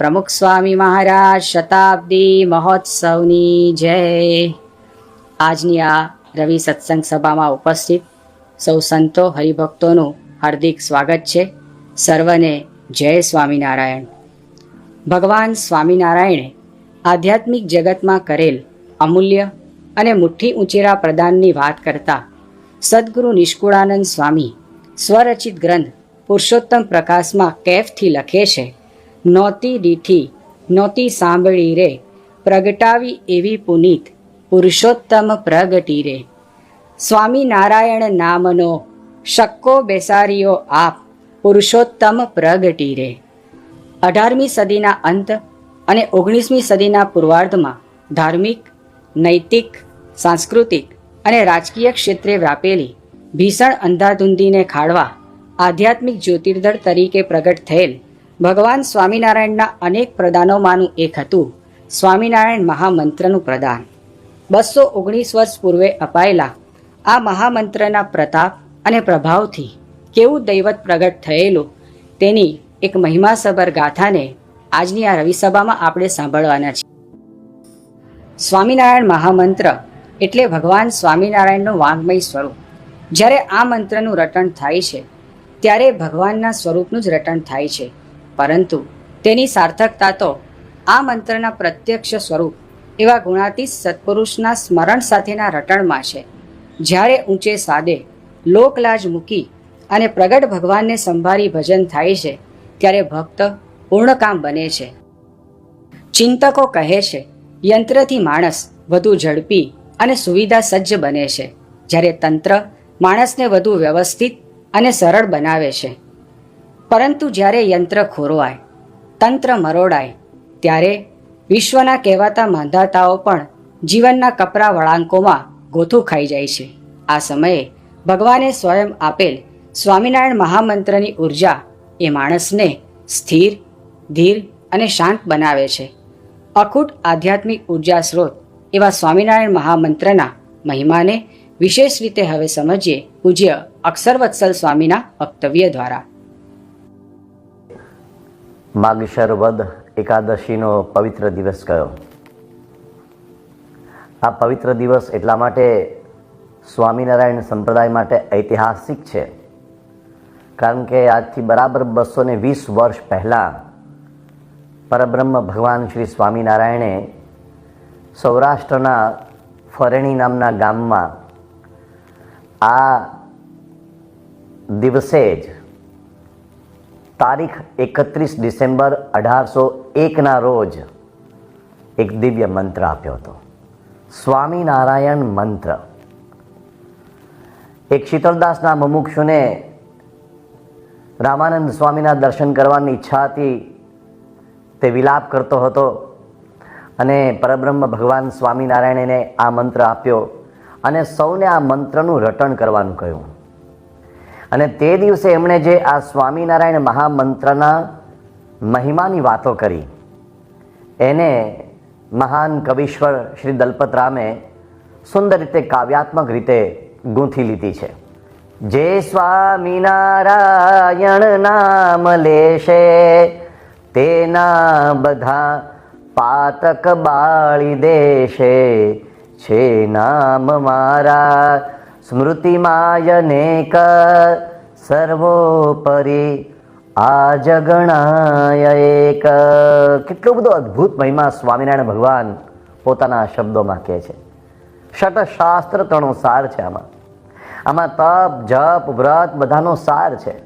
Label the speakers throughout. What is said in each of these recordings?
Speaker 1: પ્રમુખ સ્વામી મહારાજ શતાબ્દી મહોત્સવની જય. આજની આ રવિ સત્સંગ સભામાં ઉપસ્થિત સૌ સંતો હરિભક્તોનું હાર્દિક સ્વાગત છે. સર્વને જય સ્વામિનારાયણ. ભગવાન સ્વામિનારાયણે આધ્યાત્મિક જગતમાં કરેલ અમૂલ્ય અને મુઠ્ઠી ઉંચેરા પ્રદાનની વાત કરતા સદગુરુ નિષ્કુળાનંદ સ્વામી સ્વરચિત ગ્રંથ પુરુષોત્તમ પ્રકાશમાં કેફથી લખે છે. નોતી દીઠી નહોતી સાંભળી રે, પ્રગટાવી એવી પુનિત, પુરુષોત્તમ પ્રગટી રે. સ્વામિનારાયણ નામનો શક્કો બેસારીઓ આપ, પુરુષોત્તમ પ્રગટી રે. અઢારમી સદીના અંત અને ઓગણીસમી સદીના પૂર્વાર્ધમાં ધાર્મિક, નૈતિક, સાંસ્કૃતિક અને રાજકીય ક્ષેત્રે વ્યાપેલી ભીષણ અંધાધૂંધીને ખાળવા આધ્યાત્મિક જ્યોતિર્ધર તરીકે પ્રગટ થયેલ ભગવાન સ્વામિનારાયણના અનેક પ્રદાનોમાંનું એક હતું. સ્વામિનારાયણ મહામંત્રનું પ્રદાન. બસો ઓગણીસ વર્ષ પૂર્વે અપાયેલા આ મહામંત્રના પ્રતાપ અને પ્રભાવથી કેવું દૈવત પ્રગટ થયેલું તેની એક મહિમાસભર ગાથાને આજની આ રવિસભામાં આપણે સાંભળવાના છીએ. સ્વામિનારાયણ મહામંત્ર એટલે ભગવાન સ્વામિનારાયણનું વાંગમય સ્વરૂપ. જ્યારે આ મંત્રનું રટણ થાય છે, ત્યારે ભગવાનના સ્વરૂપનું જ રટણ થાય છે. પરંતુ તેની સાર્થકતા તો આ મંત્રના પ્રત્યક્ષ સ્વરૂપ એવા ગુણાતીત સત્પુરુષના સ્મરણ સાથેના રટણમાં છે. જ્યારે ઊંચે સાદે લોકલાજ મૂકી અને પ્રગટ ભગવાનને સંભાળી ભજન થાય છે, ત્યારે ભક્ત પૂર્ણકામ બને છે. ચિંતકો કહે છે, યંત્રથી માણસ વધુ ઝડપી અને સુવિધા સજ્જ બને છે, જ્યારે તંત્ર માણસને વધુ વ્યવસ્થિત અને સરળ બનાવે છે. પરંતુ જ્યારે યંત્ર ખોરવાય, તંત્ર મરોડાય, ત્યારે વિશ્વના કહેવાતા માંધાતાઓ પણ જીવનના કપરા વળાંકોમાં ગોથું ખાઈ જાય છે. આ સમયે ભગવાને સ્વયં આપેલ સ્વામિનારાયણ મહામંત્રની ઊર્જા એ માણસને સ્થિર, ધીર અને શાંત બનાવે છે. અખૂટ આધ્યાત્મિક ઊર્જા સ્ત્રોત એવા સ્વામિનારાયણ મહામંત્રના મહિમાને વિશેષ રીતે હવે સમજીએ પૂજ્ય અક્ષરવત્સલ સ્વામીના વક્તવ્ય દ્વારા.
Speaker 2: માગશર વદ એકાદશીનો પવિત્ર દિવસ કયો? આ પવિત્ર દિવસ એટલા માટે સ્વામિનારાયણ સંપ્રદાય માટે ઐતિહાસિક છે. કારણ કે આજથી બરાબર બસો ને વીસ વર્ષ પહેલાં પરબ્રહ્મ ભગવાન શ્રી સ્વામિનારાયણે સૌરાષ્ટ્રના ફરેણી નામના ગામમાં આ દિવસે જ તારીખ એકત્રીસ ડિસેમ્બર અઢારસો એકના રોજ એક દિવ્ય મંત્ર આપ્યો હતો. સ્વામિનારાયણ મંત્ર. એક શીતળદાસના મુમુક્ષુને રામાનંદ સ્વામીના દર્શન કરવાની ઈચ્છા હતી. તે વિલાપ કરતો હતો અને પરબ્રહ્મ ભગવાન સ્વામિનારાયણને આ મંત્ર આપ્યો અને સૌને આ મંત્રનું રટણ કરવાનું કહ્યું. અને તે દિવસે એમણે જે આ સ્વામિનારાયણ મહામંત્રના મહિમાની વાતો કરી, એને મહાન કવિશ્વર શ્રી દલપતરામે સુંદર રીતે કાવ્યાત્મક રીતે ગૂંથી લીધી છે. જે સ્વામિનારાયણ નામ લેશે, તેના બધા પાતક બાળી દેશે. છે નામ મારા સ્મૃતિમાયનેક સર્વોપરી આ જગણાય એક. કેટલો બધો અદ્ભુત મહિમા સ્વામિનારાયણ ભગવાન પોતાના શબ્દોમાં કહે છે. શટશાસ્ત્ર તણો સાર છે આમાં. આમાં તપ, જપ, વ્રત બધાનો સાર છે.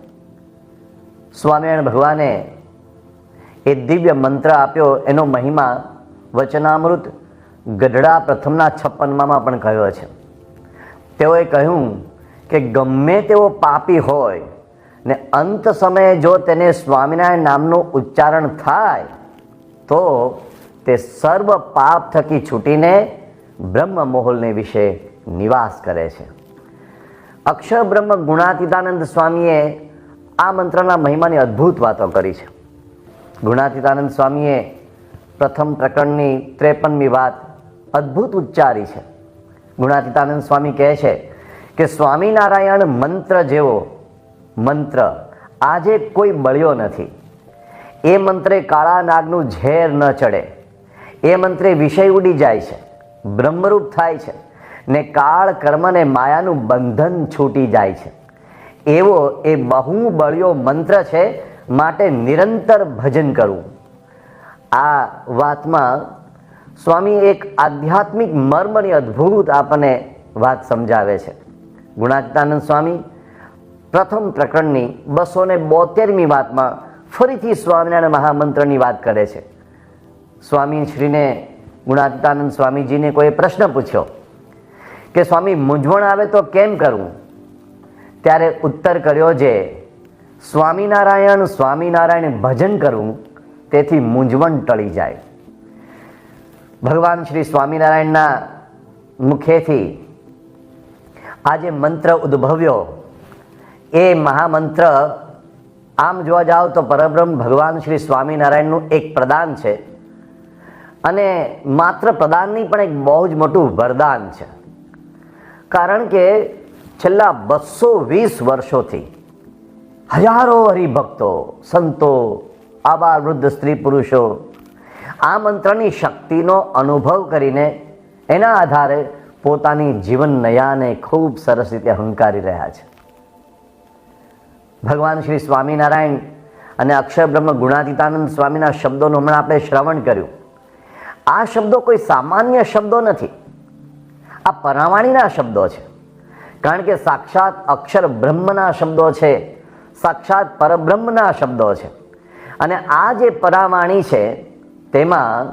Speaker 2: સ્વામિનારાયણ ભગવાને એ દિવ્ય મંત્ર આપ્યો, એનો મહિમા વચનામૃત ગઢડા પ્રથમના છપ્પનમાં પણ કહ્યો છે. તેઓએ કહ્યું કે ગમે તેવો પાપી હોય ને અંત સમયે જો તેને સ્વામિનારાયણ નામનું ઉચ્ચારણ થાય, તો તે સર્વ પાપ થકી છૂટીને બ્રહ્મ મોહલને વિશે નિવાસ કરે છે. અક્ષર બ્રહ્મ ગુણાતીતાનંદ સ્વામીએ આ મંત્રના મહિમાની અદ્ભુત વાતો કરી છે. ગુણાતીતાનંદ સ્વામીએ પ્રથમ પ્રકરણની ત્રેપનમી વાત અદ્ભુત ઉચ્ચારી છે. ગુણાતીતાનંદ સ્વામી કહે છે કે સ્વામિનારાયણ મંત્ર જેવો મંત્ર આજે કોઈ બળ્યો નથી. એ મંત્રે કાળા નાગનું ઝેર ન ચડે. એ મંત્રે વિષય ઉડી જાય છે, બ્રહ્મરૂપ થાય છે ને કાળ કર્મને માયાનું બંધન છૂટી જાય છે. એવો એ બહુ બળ્યો મંત્ર છે, માટે નિરંતર ભજન કરવું. આ વાતમાં સ્વામી એક આધ્યાત્મિક મર્મની અદ્ભુત આપણને વાત સમજાવે છે. ગુણાતીતાનંદ સ્વામી, પ્રથમ પ્રકરણની બસો ને બોતેરમી વાતમાં ફરીથી સ્વામિનારાયણ મહામંત્રની વાત કરે છે. સ્વામી શ્રીને, ગુણાતીતાનંદ સ્વામીજીને કોઈ પ્રશ્ન પૂછ્યો કે, સ્વામી, મૂંઝવણ આવે તો કેમ કરવું? ત્યારે ઉત્તર કર્યો જે, સ્વામિનારાયણ સ્વામિનારાયણ ભજન કરવું, તેથી મૂંઝવણ ટળી જાય. ભગવાન શ્રી સ્વામિનારાયણના મુખેથી આ જે મંત્ર ઉદ્ભવ્યો. એ મહામંત્ર આમ જોવા જાઓ તો પરબ્રહ્મ ભગવાન શ્રી સ્વામિનારાયણનું એક પ્રદાન છે. અને માત્ર પ્રદાનની પણ એક બહુ જ મોટું વરદાન છે. કારણ કે છેલ્લા બસો વીસ વર્ષોથી હજારો હરિભક્તો, સંતો આબાર વૃદ્ધ સ્ત્રી પુરુષો આ મંત્રની શક્તિનો અનુભવ કરીને એના આધારે પોતાની જીવન નયાને ખૂબ સરસ રીતે હંકારી રહ્યા છે. ભગવાન શ્રી સ્વામિનારાયણ અને અક્ષર બ્રહ્મ ગુણાતીતાનંદ સ્વામીના શબ્દોનું હમણાં આપણે શ્રવણ કર્યું. આ શબ્દો કોઈ સામાન્ય શબ્દો નથી. આ પરાવાણીના શબ્દો છે. કારણ કે સાક્ષાત અક્ષર બ્રહ્મના શબ્દો છે, સાક્ષાત પરબ્રહ્મના શબ્દો છે. અને આ જે પરાવાણી છે તેમાં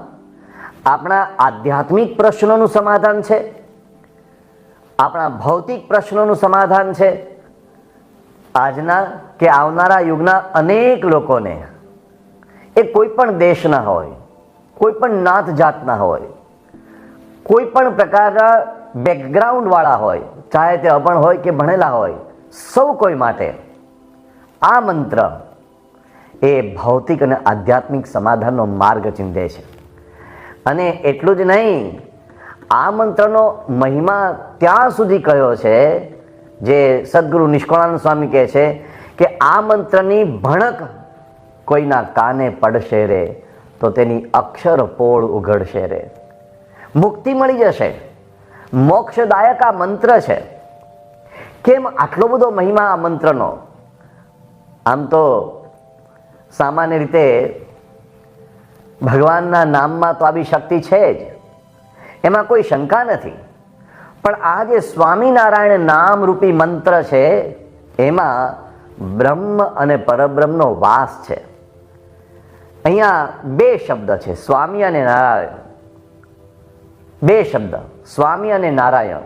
Speaker 2: આપણા આધ્યાત્મિક પ્રશ્નોનું સમાધાન છે, આપણા ભૌતિક પ્રશ્નોનું સમાધાન છે. આજના કે આવનારા યુગના અનેક લોકોને, એ કોઈ પણ દેશના હોય કોઈ પણ નાત જાતના હોય કોઈ પણ પ્રકારના બેકગ્રાઉન્ડવાળા હોય, ચાહે તે અભણ હોય કે ભણેલા હોય, સૌ કોઈ માટે આ મંત્ર એ ભૌતિક અને આધ્યાત્મિક સમાધાનનો માર્ગ ચિંધે છે. અને એટલું જ નહીં, આ મંત્રનો મહિમા ત્યાં સુધી કયો છે, જે સદગુરુ નિષ્કળાનંદ સ્વામી કહે છે કે આ મંત્રની ભણક કોઈના કાને પડશે રે, તો તેની અક્ષર પોળ ઉઘડશે રે. મુક્તિ મળી જશે. મોક્ષદાયક આ મંત્ર છે. કેમ આટલો બધો મહિમા આ મંત્રનો? આમ તો સામાન્ય રીતે ભગવાનના નામમાં તો આવી શક્તિ છે જ. એમાં કોઈ શંકા નથી. પણ આ જે સ્વામિનારાયણ નામ રૂપી મંત્ર છે, એમાં બ્રહ્મ અને પરબ્રહ્મનો વાસ છે. અહીંયા બે શબ્દ છે, સ્વામી અને નારાયણ. બે શબ્દ, સ્વામી અને નારાયણ.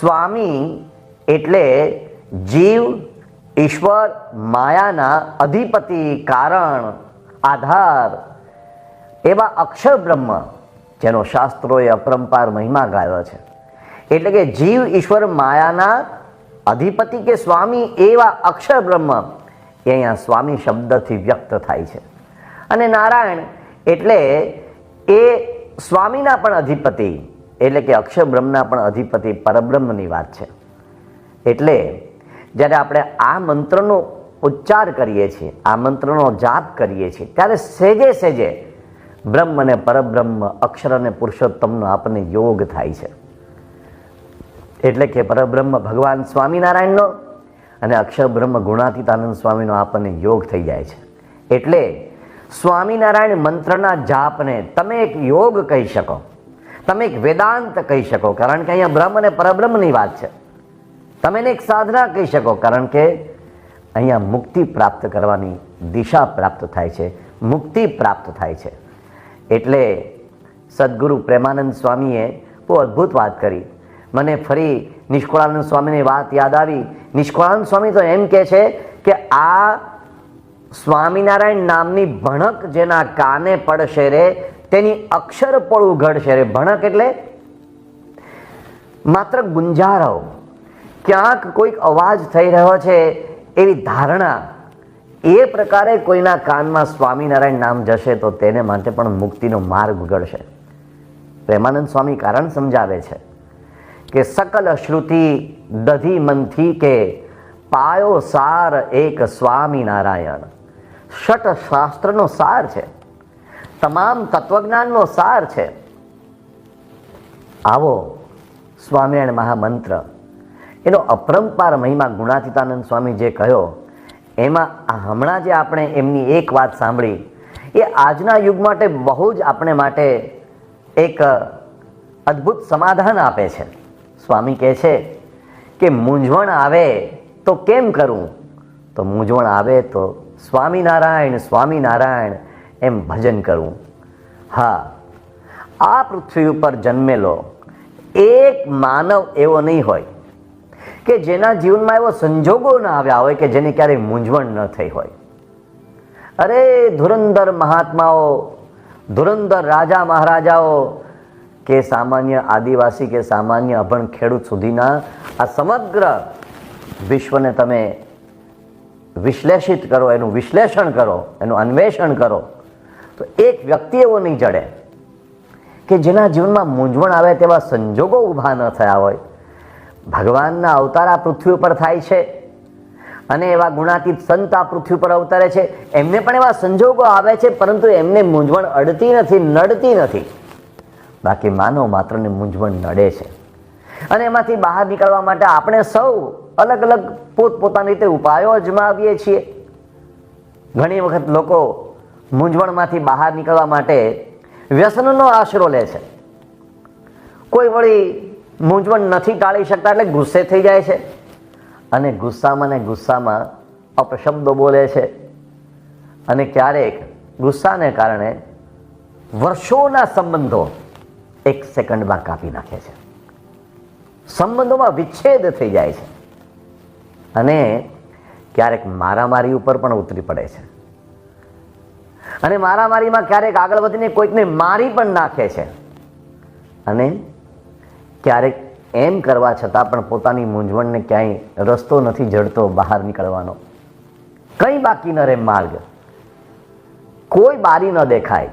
Speaker 2: સ્વામી એટલે જીવ ઈશ્વર માયાના અધિપતિ કારણ, આધાર એવા અક્ષર બ્રહ્મ જેનો શાસ્ત્રોએ અપરંપાર મહિમા ગાયો છે. એટલે કે જીવ ઈશ્વર માયાના અધિપતિ કે સ્વામી એવા અક્ષર બ્રહ્મ એ અહીંયા સ્વામી શબ્દથી વ્યક્ત થાય છે. અને નારાયણ એટલે એ સ્વામીના પણ અધિપતિ, એટલે કે અક્ષર બ્રહ્મના પણ અધિપતિ પરબ્રહ્મની વાત છે. એટલે જ્યારે આપણે આ મંત્રનો ઉચ્ચાર કરીએ છીએ, આ મંત્રનો જાપ કરીએ છીએ, ત્યારે સેજે સેજે બ્રહ્મ અને પરબ્રહ્મ અક્ષર અને પુરુષોત્તમનો આપણને યોગ થાય છે. એટલે કે પરબ્રહ્મ ભગવાન સ્વામિનારાયણનો અને અક્ષર બ્રહ્મ ગુણાતીતાનંદ સ્વામીનો આપણને યોગ થઈ જાય છે. એટલે સ્વામિનારાયણ મંત્રના જાપને તમે એક યોગ કહી શકો, તમે એક વેદાંત કહી શકો, કારણ કે અહીંયા બ્રહ્મ અને પરબ્રહ્મની વાત છે. તમે એને એક સાધના કહી શકો, કારણ કે અહીંયા મુક્તિ પ્રાપ્ત કરવાની દિશા પ્રાપ્ત થાય છે, મુક્તિ પ્રાપ્ત થાય છે. એટલે સદગુરુ પ્રેમાનંદ સ્વામીએ બહુ અદ્ભુત વાત કરી. મને ફરી નિષ્કુળાનંદ સ્વામીની વાત યાદ આવી. નિષ્કુળાનંદ સ્વામી તો એમ કહે છે કે આ સ્વામિનારાયણ નામની ભણક જેના કાને પડશે રે, તેની અક્ષર પડું ઘડશે રે. ભણક એટલે માત્ર ગુંજારો ક્યાંક કોઈક અવાજ થઈ રહ્યો છે એવી ધારણા એ પ્રકારે કોઈના કાનમાં સ્વામિનારાયણ નામ જશે તો તેને માટે પણ મુક્તિનો માર્ગ ઉગડશે. પ્રેમાનંદ સ્વામી કારણ સમજાવે છે કે સકલ શ્રુતિ દધી મંથી કે પાયો સાર એક સ્વામિનારાયણ. ષટ શાસ્ત્રનો સાર છે. તમામ તત્વજ્ઞાનનો સાર છે. આવો સ્વામિનારાયણ મહામંત્ર એનો અપરંપાર મહિમા ગુણાતીતાનંદ સ્વામી જે કહ્યો, એમાં હમણાં જે આપણે એમની એક વાત સાંભળી, એ આજના યુગ માટે બહુ જ આપણે માટે એક અદ્ભુત સમાધાન આપે છે. સ્વામી કહે છે કે, મૂંઝવણ આવે તો કેમ કરવું તો મૂંઝવણ આવે તો, સ્વામિનારાયણ સ્વામિનારાયણ, એમ ભજન કરવું હા, આ પૃથ્વી ઉપર જન્મેલો એક માનવ એવો નહીં હોય. કે જેના જીવનમાં એવો સંજોગો ન આવ્યા હોય કે જેની ક્યારેય મૂંઝવણ ન થઈ હોય. અરે ધુરંધર મહાત્માઓ, ધુરંધર રાજા મહારાજાઓ, કે સામાન્ય આદિવાસી, કે સામાન્ય અભણ ખેડૂત સુધીના આ સમગ્ર વિશ્વને તમે વિશ્લેષિત કરો, એનું વિશ્લેષણ કરો, એનું અન્વેષણ કરો, તો એક વ્યક્તિ એવો નહીં જડે કે જેના જીવનમાં મૂંઝવણ આવે તેવા સંજોગો ઊભા ન થયા હોય. ભગવાનના અવતાર આ પૃથ્વી ઉપર થાય છે. અને એવા ગુણાતીત સંત આ પૃથ્વી પર અવતરે છે. એમને પણ એવા સંજોગો આવે છે, પરંતુ એમને મૂંઝવણ અડતી નથી, નડતી નથી. બાકી માનવ માત્રને મૂંઝવણ નડે છે. અને એમાંથી બહાર નીકળવા માટે આપણે સૌ અલગ અલગ પોતપોતાની રીતે ઉપાયો અજમાવીએ છીએ. ઘણી વખત લોકો મૂંઝવણમાંથી બહાર નીકળવા માટે વ્યસનનો આશરો લે છે. કોઈ વળી મૂંઝવણ નથી ટાળી શકતા એટલે ગુસ્સે થઈ જાય છે. અને ગુસ્સામાં ને ગુસ્સામાં અપશબ્દો બોલે છે. અને ક્યારેક ગુસ્સાને કારણે વર્ષોના સંબંધો એક સેકન્ડમાં કાપી નાખે છે. સંબંધોમાં વિચ્છેદ થઈ જાય છે. અને ક્યારેક મારામારી ઉપર પણ ઉતરી પડે છે. અને મારામારીમાં ક્યારેક આગળ વધીને કોઈકને મારી પણ નાખે છે. અને ક્યારેક એમ કરવા છતાં પણ પોતાની મૂંઝવણને ક્યાંય રસ્તો નથી જડતો બહાર નીકળવાનો. કંઈ બાકી ન રહે માર્ગ. કોઈ બારી ન દેખાય.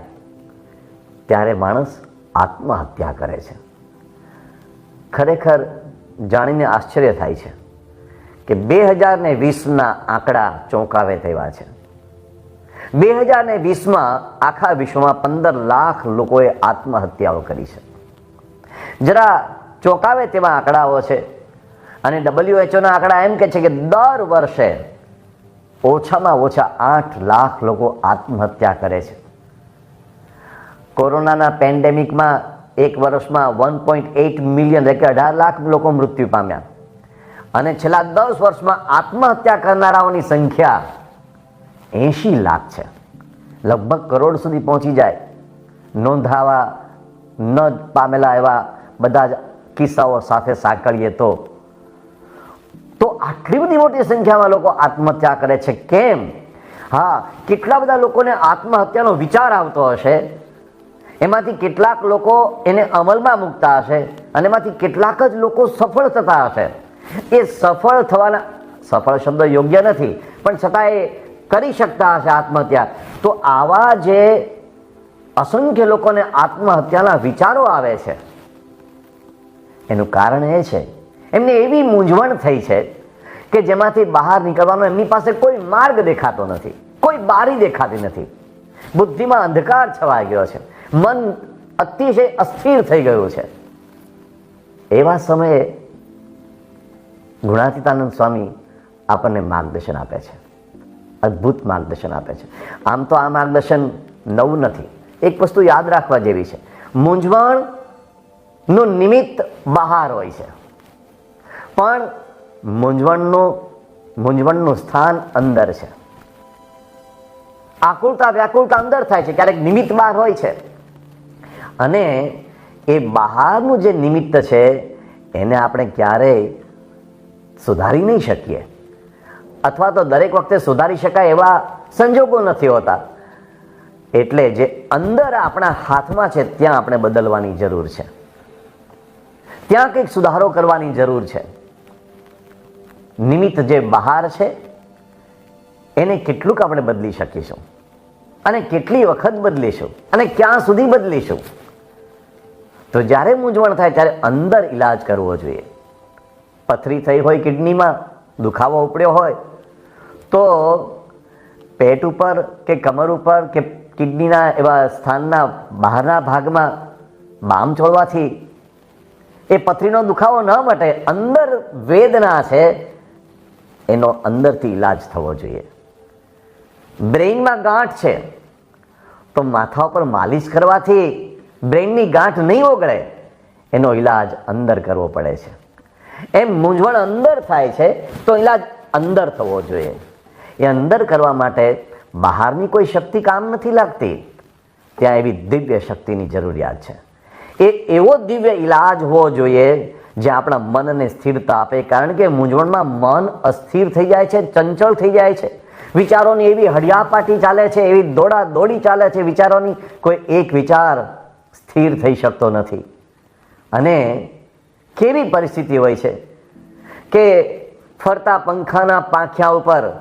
Speaker 2: ત્યારે માણસ આત્મહત્યા કરે છે. ખરેખર જાણીને આશ્ચર્ય થાય છે કે બે હજાર ને વીસના આંકડા ચોંકાવે તેવા છે. બે હજાર ને વીસમાં આખા વિશ્વમાં પંદર લાખ લોકોએ આત્મહત્યાઓ કરી છે. જરા ચોંકાવે તેવા આંકડાઓ છે. અને ડબલ્યુએચઓના આંકડા એમ કે છે કે દર વર્ષે ઓછામાં ઓછા આઠ લાખ લોકો આત્મહત્યા કરે છે. કોરોનાના પેન્ડેમિકમાં એક વર્ષમાં વન પોઈન્ટ એઇટ મિલિયન એટલે કે અઢાર લાખ લોકો મૃત્યુ પામ્યા. અને છેલ્લા દસ વર્ષમાં આત્મહત્યા કરનારાઓની સંખ્યા એંશી લાખ છે. લગભગ કરોડ સુધી પહોંચી જાય. નોંધાવા ન પામેલા એવા બધા જ કિસ્સાઓ સાથે સાંકળીએ તો? તો આટલી બધી મોટી સંખ્યામાં લોકો આત્મહત્યા કરે છે કેમ? હા, કેટલા બધા લોકોને આત્મહત્યાનો વિચાર આવતો હશે? એમાંથી કેટલાક લોકો એને અમલમાં મૂકતા હશે અને એમાંથી કેટલાક જ લોકો સફળ થતા હશે. એ સફળ થવાના, સફળ શબ્દ યોગ્ય નથી, પણ છતાં એ કરી શકતા હશે આત્મહત્યા. તો આવા જે અસંખ્ય લોકોને આત્મહત્યાના વિચારો આવે છે એનું કારણ એ છે, એમને એવી મૂંઝવણ થઈ છે કે જેમાંથી બહાર નીકળવાનો એમની પાસે કોઈ માર્ગ દેખાતો નથી, કોઈ બારી દેખાતી નથી. બુદ્ધિમાં અંધકાર છવાઈ ગયો છે, મન અતિશય અસ્થિર થઈ ગયું છે. એવા સમયે ગુણાતીતાનંદ સ્વામી આપણને માર્ગદર્શન આપે છે, અદ્ભુત માર્ગદર્શન આપે છે. આમ તો આ માર્ગદર્શન નવું નથી, એક વસ્તુ યાદ રાખવા જેવી છે. મૂંઝવણ નું નિમિત્ત બહાર હોય છે. પણ મૂંઝવણનું મૂંઝવણનું સ્થાન અંદર છે. આકુળતા, વ્યાકુળતા અંદર થાય છે, ક્યારેક નિમિત્ત બહાર હોય છે. અને એ બહારનું જે નિમિત્ત છે, એને આપણે ક્યારેય સુધારી નહીં શકીએ. અથવા તો દરેક વખતે સુધારી શકાય એવા સંજોગો નથી હોતા. એટલે જે અંદર આપણા હાથમાં છે, ત્યાં આપણે બદલવાની જરૂર છે. ત્યાં કંઈક સુધારો કરવાની જરૂર છે. નિમિત્ત જે બહાર છે, એને કેટલુંક આપણે બદલી શકીશું. અને કેટલી વખત બદલીશું, અને ક્યાં સુધી બદલીશું. તો જ્યારે મૂંઝવણ થાય ત્યારે અંદર ઈલાજ કરવો જોઈએ. પથરી થઈ હોય કિડનીમાં, દુખાવો ઉપડ્યો હોય, તો પેટ ઉપર કે કમર ઉપર કે કિડનીના એવા સ્થાનના બહારના ભાગમાં, બામ ચોળવાથી એ પથરીનો દુખાવો ન મટે, અંદર વેદના છે, એનો અંદરથી ઈલાજ થવો જોઈએ. બ્રેઇનમાં ગાંઠ છે, તો માથા ઉપર માલિશ કરવાથી બ્રેઇનની ગાંઠ નહીં ઓગળે, એનો ઈલાજ અંદર કરવો પડે છે. એમ મૂંઝવણ અંદર થાય છે, તો ઈલાજ અંદર થવો જોઈએ. એ અંદર કરવા માટે બહારની કોઈ શક્તિ કામ નથી લાગતી, ત્યાં એવી દિવ્ય શક્તિની જરૂરિયાત છે. એ એવો દિવ્ય ઈલાજ હોવો જોઈએ જે આપણા મનને સ્થિરતા આપે. કારણ કે મૂંઝવણમાં મન અસ્થિર થઈ જાય છે, ચંચળ થઈ જાય છે. વિચારોની એવી હડિયાપાટી ચાલે છે, એવી દોડા દોડી ચાલે છે વિચારોની, કોઈ એક વિચાર સ્થિર થઈ શકતો નથી. અને કેવી પરિસ્થિતિ હોય છે કે ફરતા પંખાના પાંખ્યા ઉપર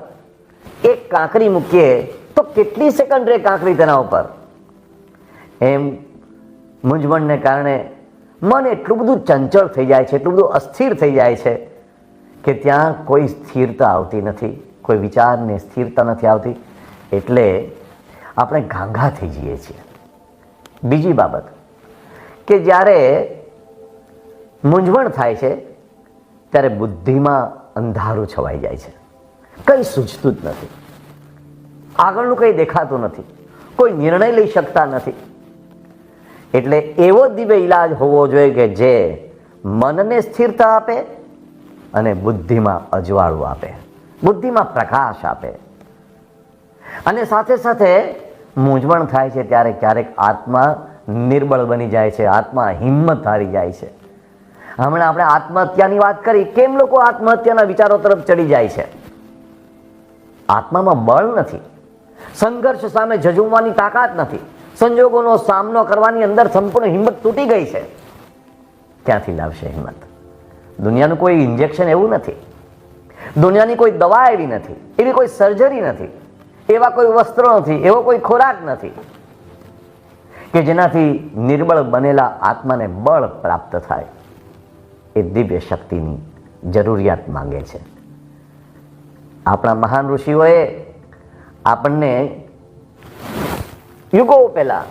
Speaker 2: એક કાંકરી મૂકીએ તો કેટલી સેકન્ડ રે કાંકરી તેના ઉપર? એમ મૂંઝવણને કારણે મન એટલું બધું ચંચળ થઈ જાય છે, એટલું બધું અસ્થિર થઈ જાય છે કે ત્યાં કોઈ સ્થિરતા આવતી નથી, કોઈ વિચારને સ્થિરતા નથી આવતી. એટલે આપણે ઘાંઘા થઈ જઈએ છીએ. બીજી બાબત કે જ્યારે મૂંઝવણ થાય છે, ત્યારે બુદ્ધિમાં અંધારું છવાઈ જાય છે. કંઈ સૂઝતું જ નથી. આગળનું કંઈ દેખાતું નથી. કોઈ નિર્ણય લઈ શકતા નથી. એટલે એવો દિવ્ય ઈલાજ હોવો જોઈએ કે જે મનને સ્થિરતા આપે અને બુદ્ધિમાં અજવાળું આપે. બુદ્ધિમાં પ્રકાશ આપે. અને સાથે સાથે મૂંઝવણ થાય છે ત્યારે ક્યારેક આત્મા નિર્બળ બની જાય છે, આત્મા હિંમત હારી જાય છે. હમણાં આપણે આત્મહત્યાની વાત કરી, કેમ લોકો આત્મહત્યાના વિચારો તરફ ચડી જાય છે? આત્મામાં બળ નથી. સંઘર્ષ સામે ઝઝુમવાની તાકાત નથી. સંજોગોનો સામનો કરવાની અંદર સંપૂર્ણ હિંમત તૂટી ગઈ છે. ક્યાંથી લાવશે હિંમત? દુનિયાનું કોઈ ઇન્જેક્શન એવું નથી. દુનિયાની કોઈ દવા એવી નથી, એવી કોઈ સર્જરી નથી, એવા કોઈ વસ્ત્રો નથી, એવો કોઈ ખોરાક નથી કે જેનાથી નિર્બળ બનેલા આત્માને બળ પ્રાપ્ત થાય. એ દિવ્ય શક્તિની જરૂરિયાત માંગે છે. આપણા મહાન ઋષિઓએ આપણને યુગો પહેલાં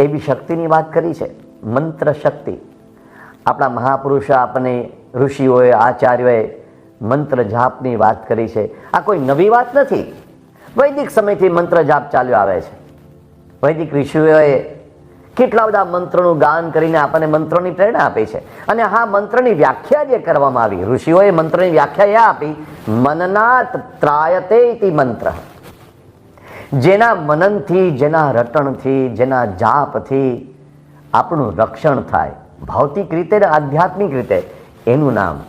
Speaker 2: એવી શક્તિની વાત કરી છે, મંત્ર શક્તિ. આપણા મહાપુરુષો આપણને, ઋષિઓએ, આચાર્યોએ મંત્ર જાપની વાત કરી છે. આ કોઈ નવી વાત નથી. વૈદિક સમયથી મંત્ર જાપ ચાલ્યો આવે છે. વૈદિક ઋષિઓએ કેટલા બધા મંત્રોનું ગાન કરીને આપણને મંત્રોની પ્રેરણા આપી છે. અને હા, મંત્રની વ્યાખ્યા જે કરવામાં આવી, ઋષિઓએ મંત્રની વ્યાખ્યા એ આપી મનનાત ત્રાયતે મંત્ર. જેના મનનથી, જેના રટણથી, જેના જાપથી આપણું રક્ષણ થાય. ભૌતિક રીતે ને આધ્યાત્મિક રીતે એનું નામ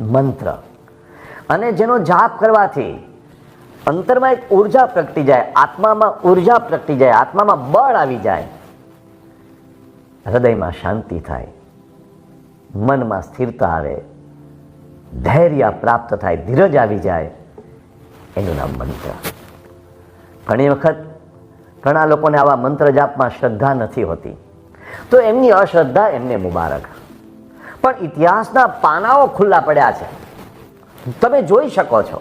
Speaker 2: મંત્ર. અને જેનો જાપ કરવાથી અંતરમાં એક ઊર્જા પ્રગટી જાય, આત્મામાં ઊર્જા પ્રગટી જાય, આત્મામાં બળ આવી જાય. હૃદયમાં શાંતિ થાય. મનમાં સ્થિરતા આવે. ધૈર્ય પ્રાપ્ત થાય, ધીરજ આવી જાય. એનું નામ મંત્ર. ઘણી વખત ઘણા લોકોને આવા મંત્ર જાપમાં શ્રદ્ધા નથી હોતી. તો એમની અશ્રદ્ધા એમને મુબારક. પણ ઇતિહાસના પાનાઓ ખુલ્લા પડ્યા છે. તમે જોઈ શકો છો,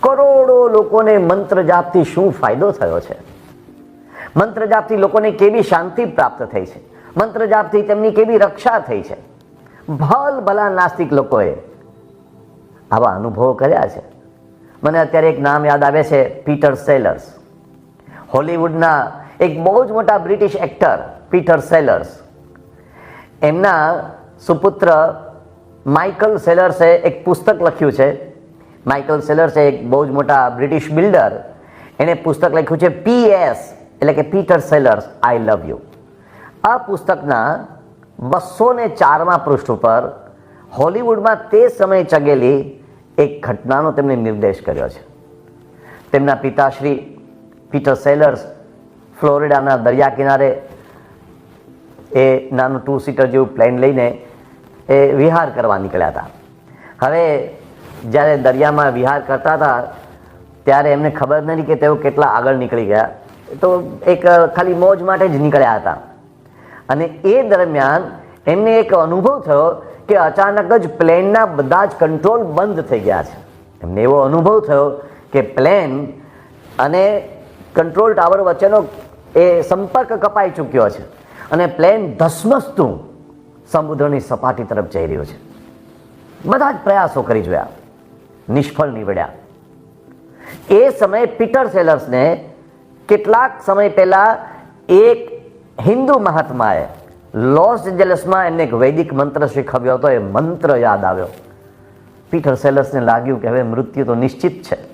Speaker 2: કરોડો લોકોને મંત્ર જાપથી શું ફાયદો થયો છે? મંત્ર જાપથી લોકોને કેવી શાંતિ પ્રાપ્ત થઈ છે? મંત્ર જાપથી તેમની કેવી રક્ષા થઈ છે? ભલ ભલા નાસ્તિક લોકોએ આવા અનુભવો કર્યા છે. મને અત્યારે એક નામ યાદ આવે છે, પીટર સેલર્સ. હોલિવૂડના એક બહુ જ મોટા બ્રિટિશ એક્ટર પીટર સેલર્સ. એમના સુપુત્ર માઇકલ સેલર્સે એક પુસ્તક લખ્યું છે. માઇકલ સેલર્સે એક બહુ જ મોટા બ્રિટિશ બિલ્ડર. એણે પુસ્તક લખ્યું છે પીએસ એટલે કે Peter Sellers, I love you. આ પુસ્તકના બસો ને ચારમાં પૃષ્ઠ ઉપર હોલિવૂડમાં તે સમયે ચગેલી એક ઘટનાનો તેમણે નિર્દેશ કર્યો છે. તેમના પિતાશ્રી પીટર સેલર્સ ફ્લોરિડાના દરિયા કિનારે એ નાનું ટુ સીટર જેવું પ્લેન લઈને એ વિહાર કરવા નીકળ્યા હતા. હવે જ્યારે દરિયામાં વિહાર કરતા હતા, ત્યારે એમને ખબર નથી કે તેઓ કેટલા આગળ નીકળી ગયા. તો એક ખાલી મોજ માટે જ નીકળ્યા હતા. અને એ દરમિયાન એમને એક અનુભવ થયો કે અચાનક જ પ્લેનના બધા જ કંટ્રોલ બંધ થઈ ગયા છે. એમને એવો અનુભવ થયો કે પ્લેન અને કંટ્રોલ ટાવર વચ્ચેનો એ સંપર્ક કપાઈ ચૂક્યો છે અને પ્લેન ધસમસતું સમુદ્રની સપાટી તરફ જઈ રહ્યો છે. બધા જ પ્રયાસો કરી જોયા. નિષ્ફળ નીવડ્યા. એ સમયે પીટર સેલર્સને કેટલાક સમય પહેલા એક હિન્દુ મહાત્માએ લોસ એન્જલસમાં એમને એક વૈદિક મંત્ર શીખવ્યો હતો, એ મંત્ર યાદ આવ્યો. પીટર સેલર્સને લાગ્યું કે હવે મૃત્યુ તો નિશ્ચિત છે.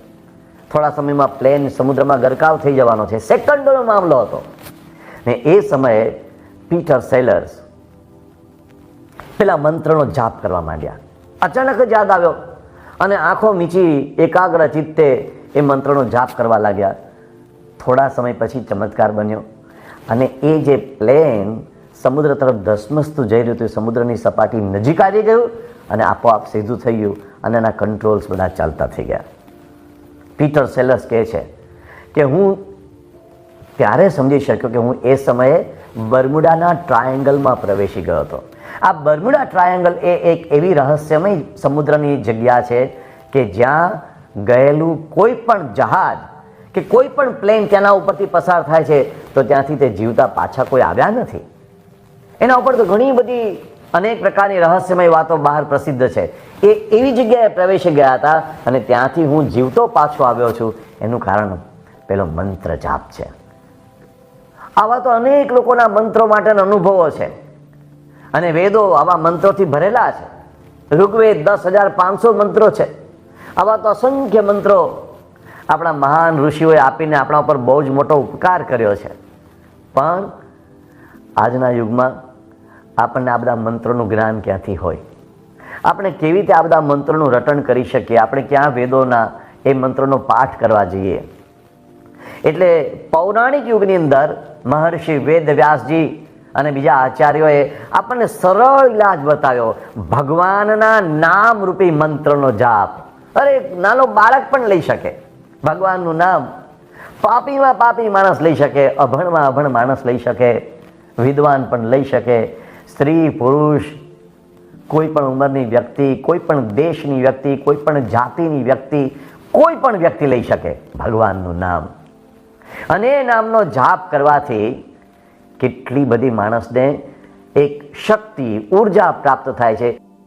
Speaker 2: થોડા સમયમાં પ્લેન સમુદ્રમાં ગરકાવ થઈ જવાનો છે. સેકન્ડોનો મામલો હતો. ને એ સમયે પીટર સેલર્સ પેલા મંત્રનો જાપ કરવા માંડ્યા. અચાનક જ યાદ આવ્યો. અને આંખો મીચી એકાગ્ર ચિત્તે એ મંત્રનો જાપ કરવા લાગ્યા. થોડા સમય પછી ચમત્કાર બન્યો. અને એ જે પ્લેન સમુદ્ર તરફ ધસમસતું જઈ રહ્યું હતું સમુદ્રની સપાટી નજીક આવી ગયું અને આપોઆપ સીધું થઈ ગયું અને એના કંટ્રોલ્સ બધા ચાલતા થઈ ગયા. પીટર સેલર્સ કહે છે કે હું ત્યારે સમજી શક્યો કે હું એ સમયે બર્મુડાના ટ્રાયેંગલમાં પ્રવેશી ગયો હતો. આ બર્મુડા ટ્રાયેંગલ એ એક એવી રહસ્યમય સમુદ્રની જગ્યા છે કે જ્યાં ગયેલું કોઈ પણ જહાજ કે કોઈ પણ પ્લેન તેના ઉપરથી પસાર થાય છે તો ત્યાંથી તે જીવતા પાછા કોઈ આવ્યા નથી. એના ઉપર તો ઘણી બધી અનેક પ્રકારની રહસ્યમય વાતો બહાર પ્રસિદ્ધ છે. એ એવી જગ્યાએ પ્રવેશી ગયા હતા અને ત્યાંથી હું જીવતો પાછો આવ્યો છું. એનું કારણ પેલો મંત્ર જાપ છે. આવા તો અનેક લોકોના મંત્રો માટેના અનુભવો છે. અને વેદો આવા મંત્રોથી ભરેલા છે. ઋગ્વેદ દસ હજાર પાંચસો મંત્રો છે. આવા તો અસંખ્ય મંત્રો આપણા મહાન ઋષિઓએ આપીને આપણા ઉપર બહુ જ મોટો ઉપકાર કર્યો છે. પણ આજના યુગમાં આપણને આ બધા મંત્રોનું જ્ઞાન ક્યાંથી હોય? આપણે કેવી રીતે આ બધા મંત્રોનું રટણ કરી શકીએ? આપણે ક્યાં વેદોના એ મંત્રોનો પાઠ કરવા જઈએ? એટલે પૌરાણિક યુગની અંદર મહર્ષિ વેદ વ્યાસજી અને બીજા આચાર્યોએ આપણને સરળ ઇલાજ બતાવ્યો. ભગવાનના નામ રૂપી મંત્રનો જાપ. અરે નાનો બાળક પણ લઈ શકે. ભગવાનનું નામ. પાપીમાં પાપી માણસ લઈ શકે, અભણમાં અભણ માણસ લઈ શકે, વિદ્વાન પણ લઈ શકે. સ્ત્રી, પુરુષ, કોઈ પણ ઉંમરની વ્યક્તિ, કોઈ પણ દેશની વ્યક્તિ, કોઈ પણ જાતિની વ્યક્તિ, કોઈ પણ વ્યક્તિ લઈ શકે ભગવાનનું નામ. અને એ નામનો જાપ કરવાથી કેટલી બધી માણસને એક શક્તિ, ઊર્જા પ્રાપ્ત થાય છે.